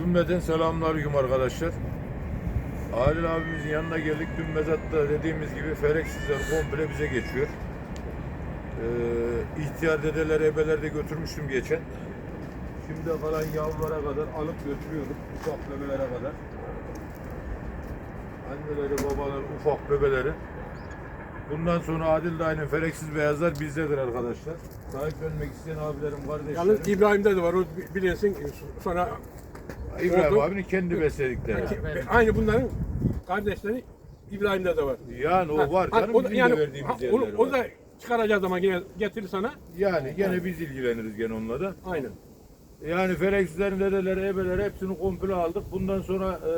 Cümleten selamünaleyküm arkadaşlar. Adil abimizin yanına geldik. Dün mezatta dediğimiz gibi fereksizler komple bize geçiyor. Ee, ihtiyar dedeler, ebeler de götürmüştüm geçen. Şimdi kalan yavrulara kadar alıp götürüyorum. Ufak bebelere kadar. Anneleri, babaları, ufak bebeleri. Bundan sonra Adil Dayı'nın fereksiz beyazlar bizdedir arkadaşlar. Sahiplenmek isteyen abilerim, kardeşlerim. Yalnız İbrahim'de de var o bilirsin sonra İbrahim oldu. abinin kendi besledikleri. aynı bunların kardeşleri İbrahim'de de var. Yani o var canım o da- bizim yani, de verdiğimiz ha, yerler onu, var. o da çıkaracağı zaman yine getirir sana. Yani gene biz ilgileniriz gene onunla da. Aynen. Yani Fereksizlerin dedeleri, ebeleri hepsini komple aldık. Bundan sonra e,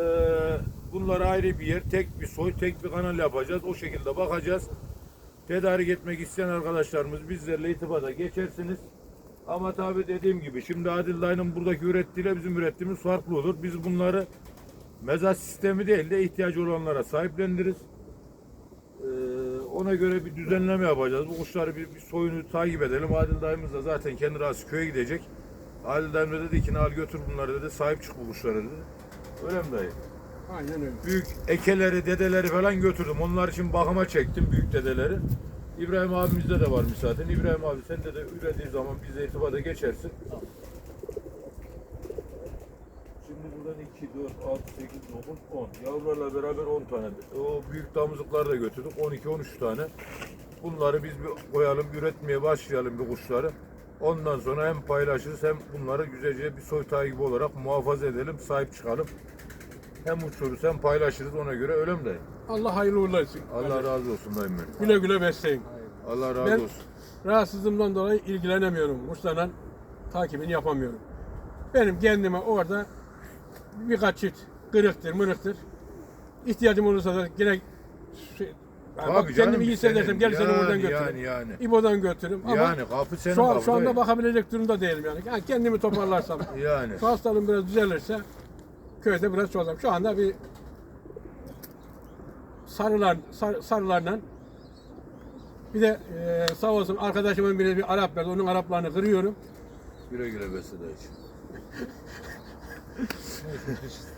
bunlara ayrı bir yer, tek bir soy, tek bir kanal yapacağız. O şekilde bakacağız. Tedarik etmek isteyen arkadaşlarımız bizlerle itibata geçersiniz. Ama tabi dediğim gibi şimdi Adil Dayı'nın buradaki ürettiğiyle bizim ürettiğimiz farklı olur. Biz bunları mezat sistemi değil de ihtiyacı olanlara sahiplendiririz. Ee, ona göre bir düzenleme yapacağız. Bu kuşları bir, bir soyunu takip edelim. Adil dayımız da zaten kendi rası köye gidecek. Adil dayım da dedi ki al götür bunları dedi. Sahip çık bu kuşlara dedi. Öyle mi dayı? Aynen öyle. Büyük ekeleri, dedeleri falan götürdüm. Onlar için bakıma çektim büyük dedeleri. İbrahim abimizde de var zaten. İbrahim abi sen de de ürediği zaman bizle irtibata geçersin. Şimdi buradan 2, 4, 6, 8, 9, 10. Yavrularla beraber 10 tane. O büyük damızlıkları da götürdük. 12, 13 tane. Bunları biz bir koyalım, üretmeye başlayalım bu kuşları. Ondan sonra hem paylaşırız hem bunları güzelce bir soy takibi olarak muhafaza edelim, sahip çıkalım. Hem uçururuz hem paylaşırız ona göre öyle mi dayı? Allah hayırlı uğurlu etsin. Allah razı olsun dayım benim. Güle güle besleyin. Allah razı Ben olsun. rahatsızlığımdan dolayı ilgilenemiyorum. Kuşlarla takibini yapamıyorum. Benim kendime orada birkaç çift kırıktır, mırıktır. İhtiyacım olursa da yine şey, yani bak, canım, kendimi iyi hissedersem senin. gel seni Yani, oradan götürürüm. yani, yani. İbo'dan götürürüm. Ama Yani kapı senin şu, an, kapı şu anda dayı. bakabilecek durumda değilim yani. yani kendimi toparlarsam, Yani. şu hastalığım biraz düzelirse köyde biraz çoğalacağım. Şu anda bir sarılar, sar, sarılarla bir de e, sağ olsun arkadaşımın biri bir Arap verdi. Onun Araplarını kırıyorum. Güle güle besle dayıcığım.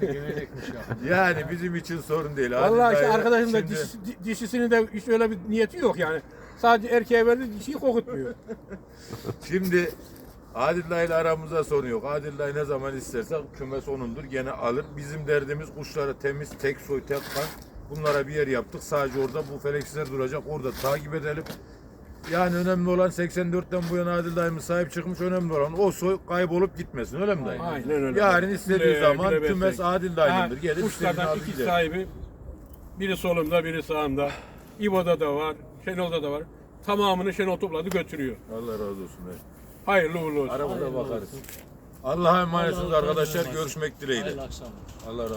Gelecekmiş ya. Yani bizim için sorun değil. Vallahi işte dayı arkadaşım da şimdi- dişi- di- dişisinin de hiç öyle bir niyeti yok yani. Sadece erkeğe verdi dişiyi kokutmuyor. Şimdi Adil Dayı ile aramızda sorun yok. Adil Dayı ne zaman isterse kümes onundur. Gene alır. Bizim derdimiz kuşları temiz, tek soy, tek kan. Bunlara bir yer yaptık. Sadece orada bu feleksizler duracak. Orada takip edelim. Yani önemli olan 84'ten bu yana Adil dayımız sahip çıkmış. Önemli olan o soy kaybolup gitmesin. Öyle mi dayı? Aynen öyle. Yarın istediği Güle zaman güle kümes besleyin. Adil dayımdır. Ha, Gelip istediğini Kuşlardan iki gider. sahibi biri solumda biri sağımda. İbo'da da var, Şenol'da da var. Tamamını Şenol topladı götürüyor. Allah razı olsun. dayı. Hayırlı uğurlu olsun. Arabada bakarız. Allah'a emanetsiniz arkadaşlar. olsun. Görüşmek dileğiyle. Hayırlı akşamlar. Allah razı